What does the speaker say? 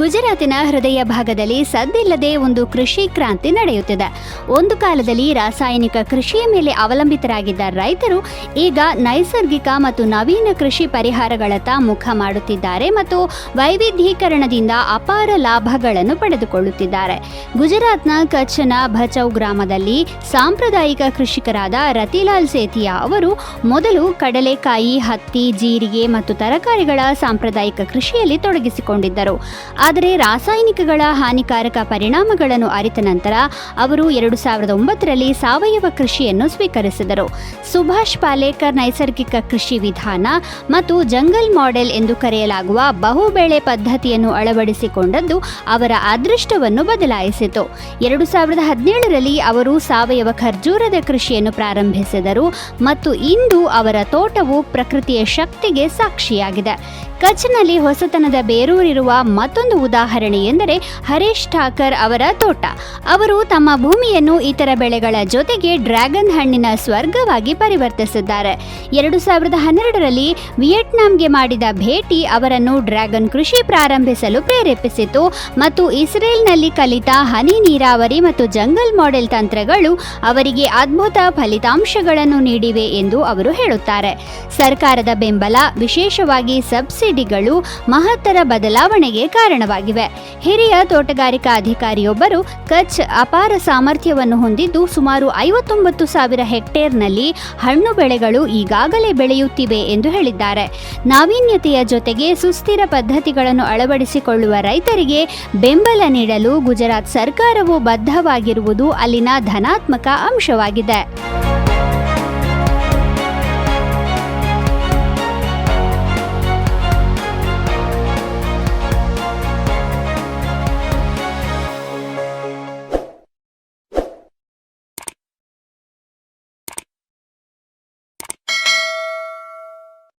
ಗುಜರಾತಿನ ಹೃದಯ ಭಾಗದಲ್ಲಿ ಸದ್ದಿಲ್ಲದೆ ಒಂದು ಕೃಷಿ ಕ್ರಾಂತಿ ನಡೆಯುತ್ತಿದೆ. ಒಂದು ಕಾಲದಲ್ಲಿ ರಾಸಾಯನಿಕ ಕೃಷಿಯ ಮೇಲೆ ಅವಲಂಬಿತರಾಗಿದ್ದ ರೈತರು ಈಗ ನೈಸರ್ಗಿಕ ಮತ್ತು ನವೀನ ಕೃಷಿ ಪರಿಹಾರಗಳತ್ತ ಮುಖ ಮಾಡುತ್ತಿದ್ದಾರೆ ಮತ್ತು ವೈವಿಧ್ಯೀಕರಣದಿಂದ ಅಪಾರ ಲಾಭಗಳನ್ನು ಪಡೆದುಕೊಳ್ಳುತ್ತಿದ್ದಾರೆ. ಗುಜರಾತ್ನ ಕಚ್ಚನ ಭಚೌ ಗ್ರಾಮದಲ್ಲಿ ಸಾಂಪ್ರದಾಯಿಕ ಕೃಷಿಕರಾದ ರತಿಲಾಲ್ ಸೇತಿಯಾ ಅವರು ಮೊದಲು ಕಡಲೆಕಾಯಿ, ಹತ್ತಿ, ಜೀರಿಗೆ ಮತ್ತು ತರಕಾರಿಗಳ ಸಾಂಪ್ರದಾಯಿಕ ಕೃಷಿಯಲ್ಲಿ ತೊಡಗಿಸಿಕೊಂಡಿದ್ದರು. ಆದರೆ ರಾಸಾಯನಿಕಗಳ ಹಾನಿಕಾರಕ ಪರಿಣಾಮಗಳನ್ನು ಅರಿತ ನಂತರ ಅವರು ಎರಡು ಸಾವಿರದ ಒಂಬತ್ತರಲ್ಲಿ ಸಾವಯವ ಕೃಷಿಯನ್ನು ಸ್ವೀಕರಿಸಿದರು. ಸುಭಾಷ್ ಪಾಲೇಕರ್ ನೈಸರ್ಗಿಕ ಕೃಷಿ ವಿಧಾನ ಮತ್ತು ಜಂಗಲ್ ಮಾಡೆಲ್ ಎಂದು ಕರೆಯಲಾಗುವ ಬಹುಬೆಳೆ ಪದ್ಧತಿಯನ್ನು ಅಳವಡಿಸಿಕೊಂಡದ್ದು ಅವರ ಅದೃಷ್ಟವನ್ನು ಬದಲಾಯಿಸಿತು. ಎರಡು ಸಾವಿರದ ಹದಿನೇಳರಲ್ಲಿ ಅವರು ಸಾವಯವ ಖರ್ಜೂರದ ಕೃಷಿಯನ್ನು ಪ್ರಾರಂಭಿಸಿದರು ಮತ್ತು ಇಂದು ಅವರ ತೋಟವು ಪ್ರಕೃತಿಯ ಶಕ್ತಿಗೆ ಸಾಕ್ಷಿಯಾಗಿದೆ. ಕಚ್ನಲ್ಲಿ ಹೊಸತನದ ಬೇರೂರಿರುವ ಮತ್ತೊಂದು ಉದಾಹರಣೆ ಎಂದರೆ ಹರೀಶ್ ಠಾಕರ್ ಅವರ ತೋಟ. ಅವರು ತಮ್ಮ ಭೂಮಿಯನ್ನು ಇತರ ಬೆಳೆಗಳ ಜೊತೆಗೆ ಡ್ರ್ಯಾಗನ್ ಹಣ್ಣಿನ ಸ್ವರ್ಗವಾಗಿ ಪರಿವರ್ತಿಸಿದ್ದಾರೆ. ಎರಡು ಸಾವಿರದ ಹನ್ನೆರಡರಲ್ಲಿ ವಿಯೆಟ್ನಾಂಗೆ ಮಾಡಿದ ಭೇಟಿ ಅವರನ್ನು ಡ್ರ್ಯಾಗನ್ ಕೃಷಿ ಪ್ರಾರಂಭಿಸಲು ಪ್ರೇರೇಪಿಸಿತು ಮತ್ತು ಇಸ್ರೇಲ್ನಲ್ಲಿ ಕಲಿತ ಹನಿ ನೀರಾವರಿ ಮತ್ತು ಜಂಗಲ್ ಮಾಡೆಲ್ ತಂತ್ರಗಳು ಅವರಿಗೆ ಅದ್ಭುತ ಫಲಿತಾಂಶಗಳನ್ನು ನೀಡಿವೆ ಎಂದು ಅವರು ಹೇಳುತ್ತಾರೆ. ಸರ್ಕಾರದ ಬೆಂಬಲ, ವಿಶೇಷವಾಗಿ ಸಬ್ಸಿಡಿಗಳು ಮಹತ್ತರ ಬದಲಾವಣೆಗೆ ಕಾರಣವಾಗಿವೆ ಹಿರಿಯ ತೋಟಗಾರಿಕಾ ಅಧಿಕಾರಿಯೊಬ್ಬರು ಕಚ್ ಅಪಾರ ಸಾಮರ್ಥ್ಯವನ್ನು ಹೊಂದಿದ್ದು ಸುಮಾರು ಐವತ್ತೊಂಬತ್ತು ಸಾವಿರ ಹೆಕ್ಟೇರ್ನಲ್ಲಿ ಹಣ್ಣು ಬೆಳೆಗಳು ಈಗಾಗಲೇ ಬೆಳೆಯುತ್ತಿವೆ ಎಂದು ಹೇಳಿದ್ದಾರೆ. ನಾವೀನ್ಯತೆಯ ಜೊತೆಗೆ ಸುಸ್ಥಿರ ಪದ್ಧತಿಗಳನ್ನು ಅಳವಡಿಸಿಕೊಳ್ಳುವ ರೈತರಿಗೆ ಬೆಂಬಲ ನೀಡಲು ಗುಜರಾತ್ ಸರ್ಕಾರವು ಬದ್ಧವಾಗಿರುವುದು ಅಲ್ಲಿನ ಧನಾತ್ಮಕ ಅಂಶವಾಗಿದೆ.